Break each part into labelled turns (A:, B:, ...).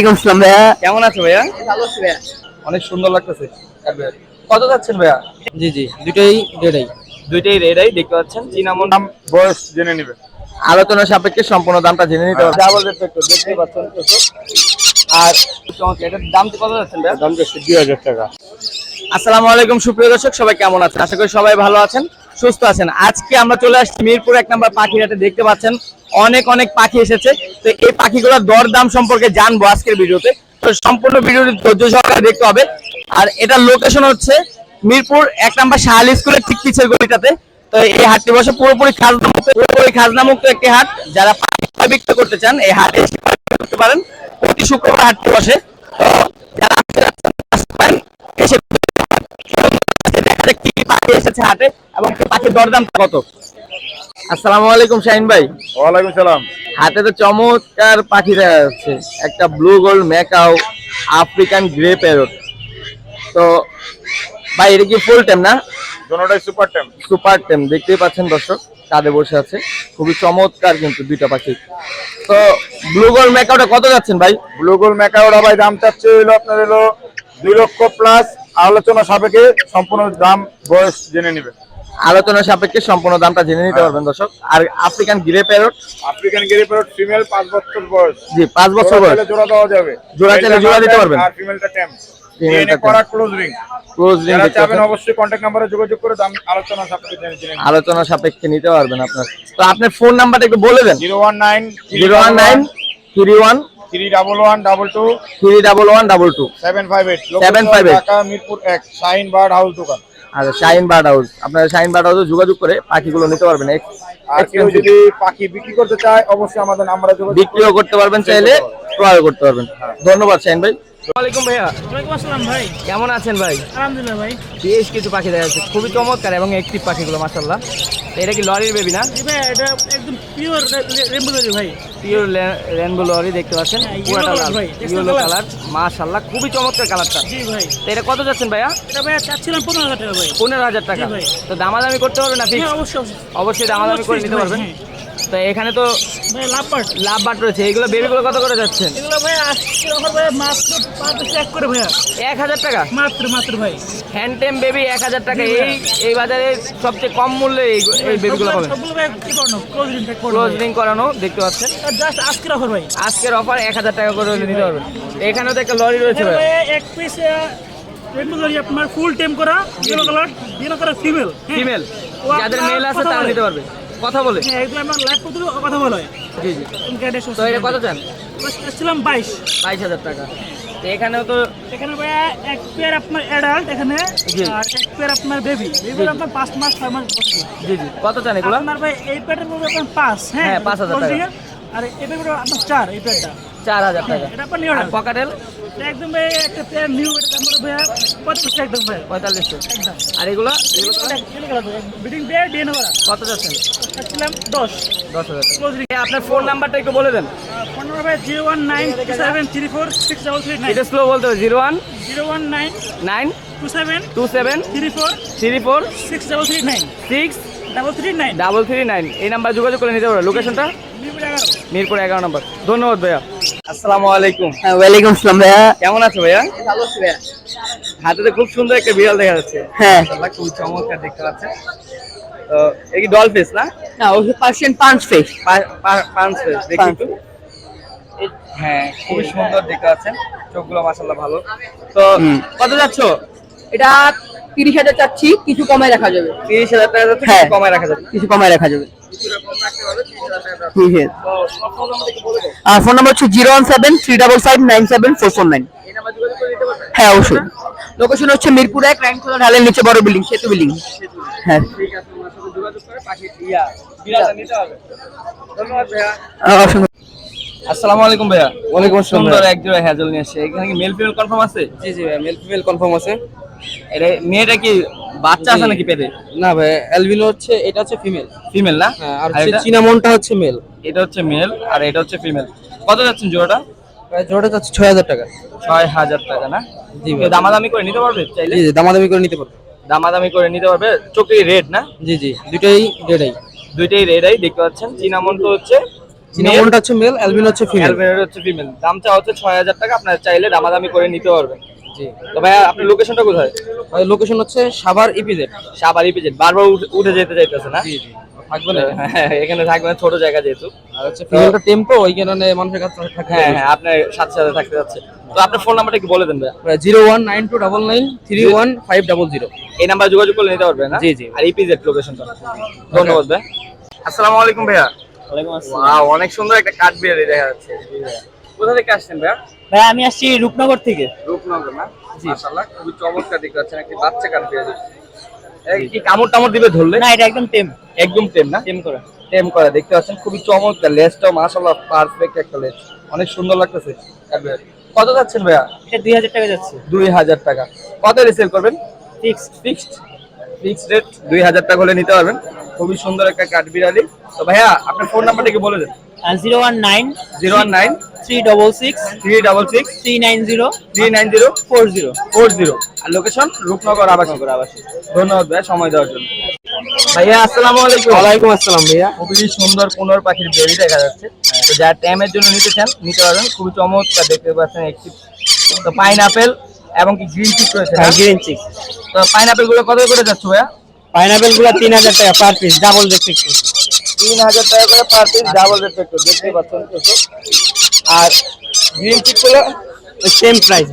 A: ওয়ালাইকুম আসসালাম ভাইয়া।
B: কেমন আছো ভাইয়া?
A: ভালো আছি ভাইয়া।
B: অনেক সুন্দর লাগতেছে। কত যাচ্ছেন ভাইয়া?
C: জি জি দুটোই রেডাই
B: দুইটাই রেডাই দেখতে পাচ্ছেন। চিনামন দাম
D: বয়স জেনে নিবে।
B: আলোচনা সাপেক্ষে সম্পূর্ণ দামটা জেনে নিতে হবে। ডাবল রেট পেট্রোল দেখতে পাচ্ছেন আর এটার দাম কত যাচ্ছেন ভাইয়া?
D: দাম যাচ্ছে দুই হাজার টাকা।
B: আসসালামু আলাইকুম সুপ্রিয় দর্শক সবাই কেমন আছেন? আশা করি সবাই ভালো আছেন। সুস্থ আছেন। আজকে আমরা চলে আসছি মিরপুর এক নম্বর পাখিরাটে, দেখতে পাচ্ছেন অনেক অনেক পাখি এসেছে। তো এই পাখিগুলোর দর দাম সম্পর্কে জানব আজকের ভিডিওতে। তো সম্পূর্ণ ভিডিওটি ধৈর্য সহকারে দেখতে হবে। আর এটার লোকেশন হচ্ছে মিরপুর এক নম্বর শাহাল স্কুলের ঠিক পিছের গলিটাতে। তো এই হাটটি বসে পুরোপুরি খাজনা মুক্ত, পুরোপুরি খাজনা মুক্ত একটি হাট। যারা পাখি বিক্রয় করতে চান, এই হাটে করতে পারেন। প্রতি শুক্রবার হাটটি বসে। এসেছে হাটে এবং পাখির দরদাম কত? আসসালামু আলাইকুম শাহিন ভাই।
D: ওয়ালাইকুম সালাম।
B: হাতে তো চমৎকার পাখি দেখা যাচ্ছে। একটা blue gold macaw African grey parrot তো ভাই এটা কি ফুল টাইম না?
D: দোনোটাই সুপার টেম
B: সুপার টেম দেখতেই পাচ্ছেন দর্শক কাঁধে বসে আছে। খুবই চমৎকার কিন্তু দুইটা পাখি। তো ব্লু গোল্ড ম্যাকাওটা কত যাচ্ছেন ভাই?
D: ব্লু গোল ম্যাকাওরা ভাই দাম চাচ্ছে হলো আপনার হলো দুই লক্ষ প্লাস আলোচনা সাপেক্ষে সম্পূর্ণ দাম বয়স জেনে নিবে।
B: আলোচনা সাপেক্ষে সম্পূর্ণ দামটা জেনে নিতে পারবেন দর্শক। আর African grey parrot?
D: African grey parrot female পাঁচ বছর বয়স।
B: জি পাঁচ বছর বয়স।
D: জোড়া দেওয়া যাবে।
B: জোড়া চাইলে জোড়া দিতে পারবেন।
D: আর ফিমেলটা টেম।
B: Female টা
D: ডিএনএ করা ক্লোজ রিং
B: ক্লোজ রিং
D: অবশ্যই কন্ট্যাক্ট নাম্বারে যোগাযোগ করে আলোচনা সাপেক্ষে জেনে জেনে
B: আলোচনা সাপেক্ষে নিতে পারবেন আপনার। তো আপনার ফোন নাম্বারটা একটু বলে দেন।
D: Zero one nine
B: zero one nine three one
D: three double one double two
B: three double one double two
D: seven five eight
B: 758
D: Dhaka Mirpur এক শাইন বার্ড হাউস দোকান
B: আচ্ছা শাইন বার্ড হাউস আপনারা শাইন বার্ড হাউসে যোগাযোগ করে পাখিগুলো নিতে পারবেন।
D: আর কেউ যদি পাখি বিক্রি করতে চায় অবশ্যই আমাদের নাম্বারে যোগাযোগ
B: বিক্রিও করতে পারবেন চাইলে ক্রয় করতে পারবেন। ধন্যবাদ শাইন ভাই। ওয়ালাইকুম ভাইয়া।
C: ওয়ালাইকুম আসসালাম ভাই।
B: কেমন আছেন ভাই?
C: আলহামদুলিল্লাহ ভাই।
B: বেশ কিছু পাখি দেখা যাচ্ছে। খুবই চমৎকার এবং পাখিগুলো এটা কি লরির বেবি না?
C: এটা একদম পিওর রেমবো ভাই।
B: পিওর রেনবো লরি দেখতে পাচ্ছেন।
C: হ্যাঁ,
B: পুরাটা লাল। ইয়েলো কালার মাশাল্লাহ খুবই চমৎকার কালারটা
C: জি ভাই।
B: তো এটা কত যাচ্ছেন ভাইয়া?
C: এটা ভাই চাচ্ছিলাম পনেরো হাজার টাকা ভাই।
B: পনেরো হাজার টাকা। তো দামাদামি করতে পারবেন না ফিক্স
C: হ্যাঁ অবশ্যই অবশ্যই।
B: দামাদামি করে নিতে পারবেন।
C: হ্যাঁ।
B: তো এখানে তো
C: লাভ
B: বাট রয়েছে। এগুলো বেবিগুলো কত করে যাচ্ছেন?
C: এগুলো ভাই আজকে অফার ভাই মাত্র পাঁচ এক করে ভাইয়া।
B: এক হাজার টাকা?
C: মাত্র মাত্র ভাই।
B: হ্যান্ডটেম বেবি এক হাজার টাকা। এই এই বাজারে সবচেয়ে কম মূল্যে এই এই বেবিগুলো পাবেন।
C: করনো? ক্লোজ করনো
B: দেখতে পাচ্ছেন।
C: জাস্ট আজকের অফার ভাই।
B: আজকের অফার এক হাজার টাকা করে নিতে পারবেন। এখানেও তো একটা লরি রয়েছে ভাই।
C: এক পিস আপনার ফুল টেম করা yellow colour yellow colour female
B: female যাদের মেল আছে তারা নিতে পারবে। কথা বলে?
C: হ্যাঁ আমার লাইভ কথা বলা? হয়
B: জি। জি তো এটা কত চান?
C: ছিলাম বাইশ।
B: বাইশ হাজার টাকা। তো এখানেও তো
C: এখানে ভাইয়া এক পেয়ার আপনার অ্যাডাল্ট এখানে আর এক পেয়ার আপনার বেবি বেবি আপনার পাঁচ মাস ছয় মাস বসে
B: জি জি। কত চান এগুলো?
C: আপনার ভাই এই মধ্যে আপনার পাঁচ হ্যাঁ?
B: পাঁচ হাজার টাকা।
C: আর এই পেয়ারটা আপনার চার এই পেয়ারটা
B: চার হাজার টাকা।
C: এটা আপনার নিউ
B: পকাটেল
C: একদম ভাই একটা পেয়ার নিউ এটা দাম পড়বে পঁয়ত্রিশ একদম ভাই।
B: পঁয়তাল্লিশশো
C: একদম।
B: আর এগুলো?
C: বিডিং পেয়ার ডিএনএ করা
B: কত যাচ্ছেন
C: ছিলাম দশ।
B: দশ হাজার আপনার ফোন নাম্বারটা একটু বলে দেন।
C: ফোন নম্বর ভাই zero one nine seven three four six double three nine.
B: এটা স্লো বলতে হবে। Zero one
C: zero one nine
B: nine
C: two seven
B: two seven
C: three four
B: three four
C: six double three nine.
B: Six
C: double three nine.
B: Double three nine. এই number যোগাযোগ করে নিতে পারবে লোকেশনটা মিরপুর এগারো নম্বর। ধন্যবাদ ভাইয়া। আসসালামু আলাইকুম।
A: হ্যাঁ ওয়ালাইকুম আসসালাম ভাইয়া।
B: কেমন আছো ভাইয়া?
A: ভালো আছি ভাইয়া।
B: হাতে তো খুব সুন্দর একটা বিড়াল দেখা যাচ্ছে।
A: হ্যাঁ।
B: খুব চমৎকার দেখতে পাচ্ছেন। তো এই ডল ফেস না?
A: না ওই পার্সিয়ান পাঁচ ফেস
B: পাঁচ ফেস দেখি একটু। হ্যাঁ খুবই সুন্দর দেখতে পাচ্ছেন। চোখগুলো মাশাআল্লাহ ভালো। তো। কত যাচ্ছ?
A: এটা তিরিশ হাজার চাচ্ছি কিছু কমায় রাখা যাবে
B: তিরিশ হাজার টাকা
A: হ্যাঁ।
B: কিছু কমায় রাখা যাবে
A: কিছু কমায় রাখা যাবে
B: কিছুটা কম রাখতে হবে, 30,000 টাকা যাবে।
A: ঠিক আছে
B: তো তোমার ফোন নাম্বার একটু বলে দাও।
A: আর ফোন নাম্বার হচ্ছে zero one seven three double five nine seven four four nine? হ্যাঁ অবশ্যই লোকেশন হচ্ছে মিরপুর এক রাইনখোলা ঢালের নিচে বড় বিল্ডিং সেতু বিল্ডিং হ্যাঁ
B: ঠিক আছে, তোমার সাথে যোগাযোগ করে পাখি ইয়া, বিড়ালটা নিতে হবে। ধন্যবাদ ভাইয়া।
A: আহ, অসংখ্য
B: আসসালামু আলাইকুম ভাইয়া
D: ওয়ালাইকুম আসসালাম
B: সুন্দর এক জোড়া হ্যাজল নিয়ে আসছে এখানে কি মেল ফিমেল কনফার্ম আছে
D: জি জি ভাই মেল ফিমেল কনফার্ম আছে
B: এটা মেয়েটা কি বাচ্চা আছে নাকি পেটে?
D: না ভাই অ্যালবিনো হচ্ছে এটা হচ্ছে ফিমেল
B: ফিমেল না?
D: হ্যাঁ আর হচ্ছে চিনামনটা হচ্ছে মেল
B: এটা হচ্ছে মেল আর এটা হচ্ছে ফিমেল কত যাচ্ছেন জোড়াটা?
D: ভাই জোড়া যাচ্ছে ছয় হাজার টাকা।
B: ছয় হাজার টাকা না?
D: জি
B: দামাদামি করে নিতে পারবে চাইলে?
D: জি জি দামাদামি করে নিতে পারবে।
B: দামাদামি করে নিতে পারবে। চোখে রেড না?
D: জি জি দুটোই রেডাই
B: দুইটাই রেডাই দেখতে পাচ্ছেন। চিনামন তো হচ্ছে
A: চিনামনটা হচ্ছে মেল অ্যালবিনো হচ্ছে ফিমেল
B: অ্যালবিনো হচ্ছে ফিমেল দামটা হচ্ছে ছয় হাজার টাকা আপনার চাইলে দামাদামি করে নিতে পারবেন।
A: জি।
B: তো ভাইয়া আপনার লোকেশনটা কোথায়?
A: লোকেশন হচ্ছে সাভার ইপিজেড।
B: সাবার ইপিজেড বারবার উঠে- যেতে চাইতেছে না?
A: জি জি। থাকবে না?
B: হ্যাঁ, এখানে থাকবে না, ছোট জায়গা যেহেতু।
A: আর হচ্ছে ফিমেলটা টেম্পো ওই কারণে মানুষের কাছে
B: হ্যাঁ হ্যাঁ আপনার সাথে সাথে থাকতে যাচ্ছে। তো আপনার ফোন নাম্বারটা কি বলে দেন ভাইয়া।
A: Zero one nine two double nine three one five double zero.
B: এই নাম্বার যোগাযোগ করলে নিতে পারবে না?
A: জি, জি।
B: আর ইপিজেড লোকেশনটা ধন্যবাদ ভাই আসসালামু আলাইকুম ভাইয়া। অনেক সুন্দর একটা কাঠ বিড়ালি দেখা যাচ্ছে। কোথা থেকে আসছেন ভাইয়া?
C: ভাই আমি আসছি রূপনগর থেকে।
B: রূপনগর না? মাশাআল্লাহ খুবই চমৎকার দেখতে পাচ্ছেন একটি বাচ্চা বিড়ালি এই কি কামড় টামড় দিবে ধরলে?
C: না এটা একদম টেম।
B: একদম টেম না?
C: টেম করে।
B: টেম করা দেখতে পাচ্ছেন খুবই চমৎকার লেজটাও মাশাআল্লাহ পারফেক্ট একটা লেজ। অনেক সুন্দর লাগতেছে। কত যাচ্ছেন ভাইয়া?
C: এটা দুই হাজার টাকা যাচ্ছে।
B: দুই হাজার টাকা। কত রিসেল করবেন?
C: ফিক্সড।
B: ফিক্সড। ফিক্সড রেট দুই হাজার টাকা হলে নিতে পারবেন। খুবই সুন্দর একটা কাঠ বিড়ালি। তো ভাইয়া আপনার ফোন নাম্বারটা কি বলে দেন?
C: Zero one nine
B: zero one nine
C: three double six
B: three double six
C: three nine zero
B: three nine zero
C: four zero
B: four zero আর লোকেশন রূপনগর আবাসনগর ধন্যবাদ ভাইয়া সময় দেওয়ার জন্য। ভাইয়া আসসালামু আলাইকুম।
A: ওয়ালাইকুম আসসালাম ভাইয়া।
B: খুবই সুন্দর পাখির বেবি দেখা যাচ্ছে। তো যারা ট্যামের জন্য নিতে চান নিতে পারবেন। খুবই চমৎকার দেখতে পাচ্ছেন একটি। তো পাইনাপেল এবং কি গ্রিন চিক রয়েছে না?
C: গ্রিন চিক
B: তো পাইনাপেলগুলো কত করে যাচ্ছে ভাইয়া?
C: পাইনাপেলগুলো তিন হাজার টাকা পার পিস ডাবল দেখতে
B: তিন হাজার টাকা করে পার পিস ডাবল রেট দেখতেই পাচ্ছেন আর গ্রিন চিকগুলো?
C: সেম প্রাইস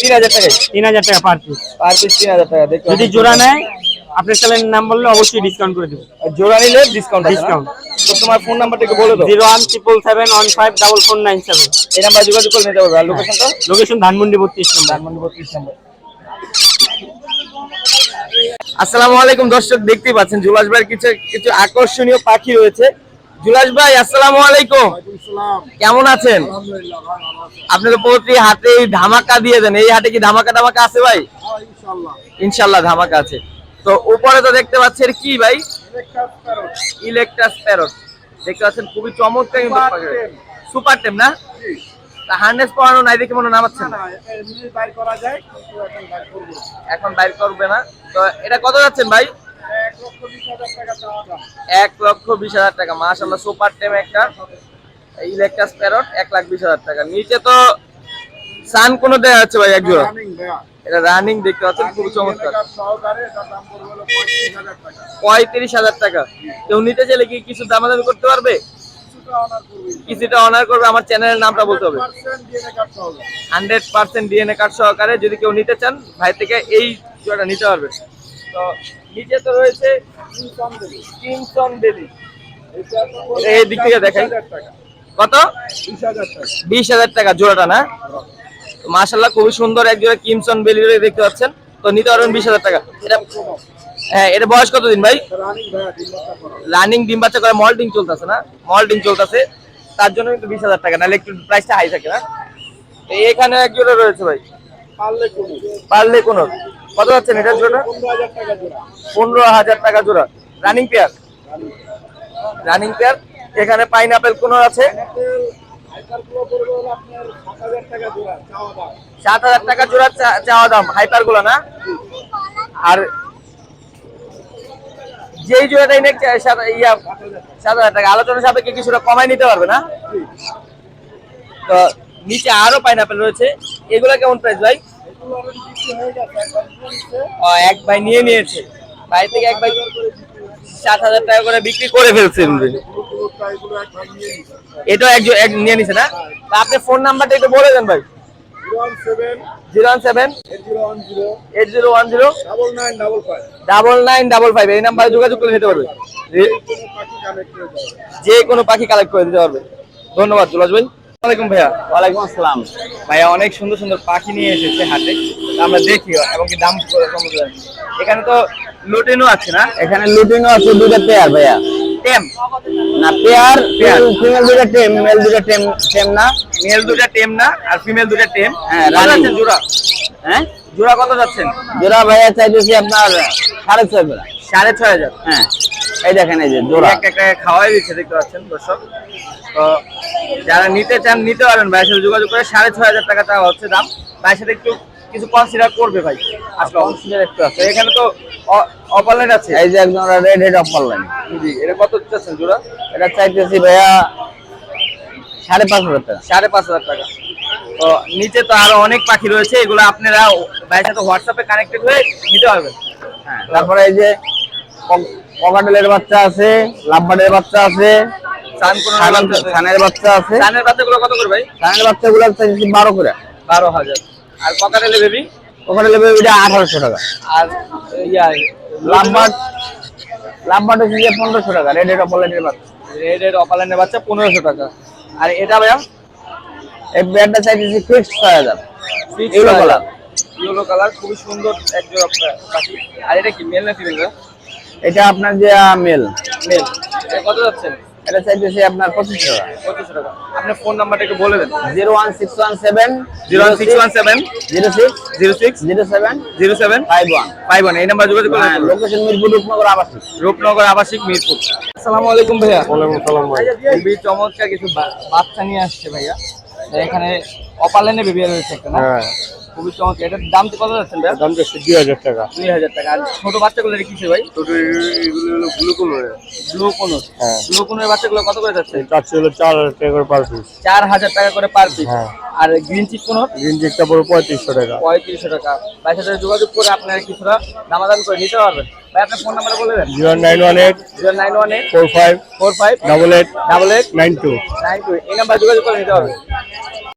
B: তিন হাজার টাকা
C: তিন হাজার টাকা পার পিস
B: পার পিস তিন হাজার টাকা দেখতে
C: যদি জোড়া নেয় আপনার চ্যানেলের নাম বললে অবশ্যই ডিসকাউন্ট করে দেবো।
B: আর জোড়া নিলে ডিসকাউন্ট
C: ডিসকাউন্ট
B: তো তোমার ফোন নাম্বারটা একটু বলে দাও।
C: Zero one triple seven one five double four nine seven
B: এই নাম্বার যোগাযোগ করে নিতে পারবে। আর লোকেশনটা
C: লোকেশন ধানমন্ডি বত্রিশ নম্বর।
B: ধানমন্ডি বত্রিশ নম্বর। আসসালামু আলাইকুম দর্শক দেখতেই পাচ্ছেন জুলাস ভাইয়ের কিছু কিছু আকর্ষণীয় পাখি রয়েছে। জুলাস ভাই আসসালামু আলাইকুম। কেমন আছেন? আপনি তো প্রতি হাতে ধামাকা দিয়ে দেন এই হাটে কি ধামাকা ধামাকা আছে ভাই? ইনশাল্লাহ ধামাকা আছে। তো উপরে তো দেখতে পাচ্ছেন কি ভাই? ইলেকট্রাস প্যারট দেখতে পাচ্ছেন খুবই চমৎকার সুপার টেম না? হান্ড্রেড পড়ানো নাই দেখে মনে নামাচ্ছেন এখন বাইর করবে। না। তো এটা কত যাচ্ছেন ভাই? এক লক্ষ বিশ হাজার টাকা সুপার টেম একটা ইলেকট্রাস প্যারট এক লাখ বিশ হাজার টাকা। নিচে তো সান কোনো দেওয়া যাচ্ছে ভাই এক এটা রানিং দেখতে পাচ্ছেন খুব চমৎকার। পঁয়ত্রিশ হাজার টাকা। কেউ নিতে চাইলে কি কিছু দামাদামি করতে পারবে? কিছুটা অনার করবে, আমার চ্যানেলের নামটা বলতে হবে। হান্ড্রেড পার্সেন্ট ডিএনএ কার্ড সহকারে যদি কেউ নিতে চান, ভাই থেকে এই জোড়াটা নিতে পারবে। তো নিচে তো রয়েছে কিমসন বেলি এই দিক থেকে দেখাই। কত? বিশ হাজার টাকা জোড়াটা না? মাশাল্লাহ খুবই সুন্দর এক জোড়া কিমসন বেলি দেখতে পাচ্ছেন। তো নিতে পারবেন বিশ হাজার টাকা। এটা হ্যাঁ এটা বয়স কতদিন ভাই? রানিং ডিম বাচ্চা করে মল্টিং চলতেছে না? মল্টিং চলতেছে। তার জন্য কিন্তু বিশ হাজার টাকা নাহলে একটু প্রাইসটা হাই থাকে না। এখানে এক জোড়া রয়েছে ভাই। পারলে কোন? কত যাচ্ছেন এটার জন্য? পনেরো হাজার টাকা জোড়া। রানিং পেয়ার রানিং পেয়ার এখানে পাইনাপেল কোন আছে? সাত হাজার টাকা জোড়া। চাওয়া দাম। হাইপারগুলো না? আর যেই জোড়াটাই নেক ইয়া সাত হাজার টাকা। আলোচনা সাপেক্ষে কিছুটা কমাই নিতে পারবে না? তো নিচে আরও পাইনাপেল রয়েছে। এগুলা কেমন প্রাইস ভাই? এক ভাই নিয়ে নিয়েছে। ভাই থেকে এক ভাই সাত হাজার টাকা করে বিক্রি করে ফেলছে। এটা এক নিয়ে নিছে না? আপনি ফোন নাম্বারটা একটু বলে দেন ভাই। Zero one seven eight zero one zero double nine double five এই নাম্বারে যোগাযোগ করে নিতে পারবে। যে- কোনো পাখি কালেক্ট করে দিতে পারবে। ধন্যবাদ জুলাস ভাই। ওয়ালাইকুম ভাইয়া।
A: ওয়ালাইকুম আসসালাম।
B: ভাইয়া অনেক সুন্দর সুন্দর পাখি নিয়ে এসেছে হাতে আমরা দেখি এবং কি দাম এখানে তো লুটিনও আছে না?
A: এখানে লুটিনও আছে দুটো পেয়ার ভাইয়া।
B: টেম।
A: না পেয়ার। ফিমেল দুটো টেম মেল দুটো টেম টেম না?
B: মেল দুটা টেম না আর ফিমেল দুটা টেম।
A: হ্যাঁ, running।
B: জোড়া?
A: হ্যাঁ?
B: জোড়া কত যাচ্ছেন?
A: জোড়া ভাইয়া চাইতেছি আপনার সাড়ে ছয় বেলা
B: সাড়ে ছয় হাজার।
A: হ্যাঁ এই দেখেন এই যে জোড়া।
B: একটা একটা খাওয়াই দিচ্ছে দেখতে পাচ্ছেন দর্শক। তো যারা নিতে চান নিতে পারেন ভাইয়ের সাথে যোগাযোগ করে। সাড়ে ছয় হাজার টাকা চাওয়া হচ্ছে দাম। ভাইয়ের সাথে একটু কিছু কনসিডার করবে ভাই আসলে
A: কনসিডার একটু আছে।
B: এখানে তো অপারলেট আছে?
A: এই যে একদম রেড হেড অফ লাইন
B: জি এটা কত চাচ্ছেন জোড়া?
A: এটা চাইতেছি ভাইয়া সাড়ে পাঁচ হাজার টাকা।
B: সাড়ে পাঁচ হাজার টাকা। তো নিচে তো আরও অনেক পাখি রয়েছে এগুলো আপনারা ভাইয়ের সাথে হোয়াটসঅ্যাপে কানেক্টেড হয়ে নিতে পারবেন।
A: হ্যাঁ তারপরে এই যে পকাটেলের বাচ্চা আছে লাভবার্ডের বাচ্চা আছে
B: সান কোনো
A: ছানের বাচ্চা আছে।
B: সানের বাচ্চাগুলো কত করে ভাই?
A: ছানের বাচ্চাগুলো বারো করে।
B: বারো হাজার। আর ককারেলে বেবি
A: পকাটেলের ওইটা আঠারোশো টাকা।
B: আর ইয়া
A: লাভবার্ড লাভবার্ড হচ্ছে যে পনেরোশো টাকা রেড এটা পলেটের বাচ্চা।
B: রেড রেড অপালাইনের বাচ্চা পনেরোশো টাকা। আর এটা ভাইয়া?
A: এই ব্যাটটা চাইতেছি ফিক্সড ছয় হাজার। Yellow colour।
B: ইয়েলো কালার খুবই সুন্দর এক জোড়া পাখি। আর এটা কি মেল না ফিমেল
A: এটা আপনার যে মেল
B: মেল এটা কত যাচ্ছেন
A: এটা চাইতেছি আপনার পঁচিশশো টাকা।
B: পঁচিশশো টাকা। আপনার ফোন নাম্বারটা একটু বলে দেন।
A: Zero one six one seven
B: zero one six one seven
A: zero six
B: zero six
A: zero seven
B: zero seven
A: five one.
B: Five one এই নাম্বার যোগাযোগ করলে
A: লোকেশন মিরপুর রূপনগর আবাসিক।
B: রূপনগর আবাসিক মিরপুর। আসসালামু আলাইকুম ভাইয়া।
D: ওয়ালাইকুম সালাম ভাই।
B: খুবই চমৎকার কিছু বাচ্চা নিয়ে আসছে ভাইয়া। এখানে অপালাইনে বেবি রয়েছে একটা না?
D: হ্যাঁ।
B: খুবই চমৎকার এটার দাম কত যাচ্ছেন ভাইয়া?
D: দাম যাচ্ছে দুই হাজার টাকা।
B: দুই হাজার টাকা। আর ছোট বাচ্চাগুলো কিসে ভাই?
D: ছোট এগুলো হলো ব্লু কালার
B: ব্লু কোনোর
D: হ্যাঁ।
B: ব্লু বাচ্চাগুলো কত করে যাচ্ছে?
D: চারশো হলো চার হাজার টাকা করে পার পিস।
B: চার হাজার টাকা করে পার পিস।
D: হ্যাঁ।
B: আর গ্রিন চিক কোনোর
D: গ্রিন চেকটা পড়ে পঁয়ত্রিশশো টাকা।
B: পঁয়ত্রিশশো টাকা। ভাই সাথে যোগাযোগ করে আপনারা কিছুটা দামাদাম করে নিতে পারবেন। ভাই আপনার ফোন নাম্বার বলে দেন।
D: Zero nine one eight
B: zero nine one eight
D: four five
B: four five
D: double eight
B: double eight
D: nine two.
B: Nine two. এই নাম্বার যোগাযোগ করে নিতে পারবেন।